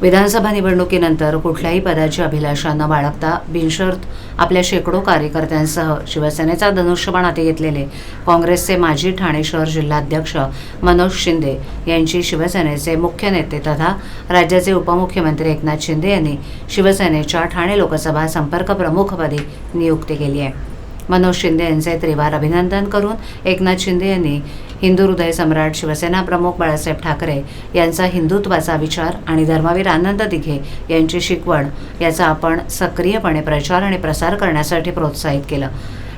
विधानसभा निवडणुकीनंतर कुठल्याही पदाची अभिलाषा न बाळगता बिनशर्त आपल्या शेकडो कार्यकर्त्यांसह शिवसेनेचा धनुष्यबाण हाती घेतलेले काँग्रेसचे माजी ठाणे शहर जिल्हाध्यक्ष मनोज शिंदे यांची शिवसेनेचे मुख्य नेते तथा राज्याचे उपमुख्यमंत्री एकनाथ शिंदे यांनी शिवसेनेच्या ठाणे लोकसभा संपर्क प्रमुखपदी नियुक्ती केली आहे. मनोज शिंदे यांचे त्रिवार अभिनंदन करून एकनाथ शिंदे यांनी हिंदू हृदय सम्राट शिवसेना प्रमुख बाळासाहेब ठाकरे यांचा हिंदुत्वाचा विचार आणि धर्मवीर आनंद दिघे यांची शिकवण याचा आपण सक्रियपणे प्रचार आणि प्रसार करण्यासाठी प्रोत्साहित केलं.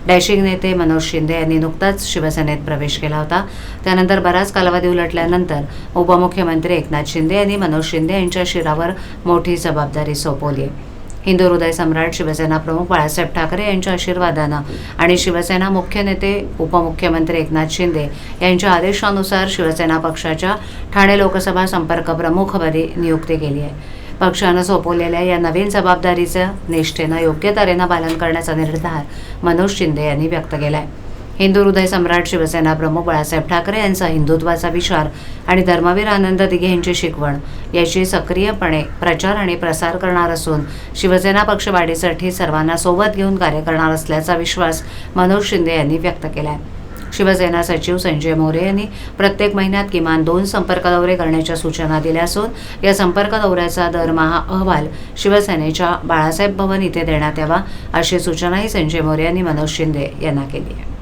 डॅशिंग नेते मनोज शिंदे यांनी नुकताच शिवसेनेत प्रवेश केला होता. त्यानंतर बराच कालावधी उलटल्यानंतर उपमुख्यमंत्री एकनाथ शिंदे यांनी मनोज शिंदे यांच्या शिरावर मोठी जबाबदारी सोपवली आहे. हिंदू हृदय सम्राट शिवसेना प्रमुख बाळासाहेब ठाकरे यांच्या आशीर्वादानं आणि शिवसेना मुख्य नेते उपमुख्यमंत्री एकनाथ शिंदे यांच्या आदेशानुसार शिवसेना पक्षाच्या ठाणे लोकसभा संपर्क प्रमुखपदी नियुक्ती केली आहे. पक्षानं सोपवलेल्या या नवीन जबाबदारीचं निष्ठेनं योग्य तऱ्हेनं पालन करण्याचा निर्धार मनोज शिंदे यांनी व्यक्त केला आहे हिंदू हृदय सम्राट शिवसेना प्रमुख बाळासाहेब ठाकरे यांचा हिंदुत्वाचा विचार आणि धर्मवीर आनंद दिघे यांची शिकवण याची सक्रियपणे प्रचार आणि प्रसार करणार असून शिवसेना पक्ष वाढीसाठी सर्वांना सोबत घेऊन कार्य करणार असल्याचा विश्वास मनोज शिंदे यांनी व्यक्त केला आहे शिवसेना सचिव संजय मोरे यांनी प्रत्येक महिन्यात किमान दोन संपर्क दौरे करण्याच्या सूचना दिल्या असून या संपर्क दौऱ्याचा दरमहा अहवाल शिवसेनेच्या बाळासाहेब भवन इथे देण्यात यावा अशी सूचनाही संजय मोरे यांनी मनोज शिंदे यांना केली आहे.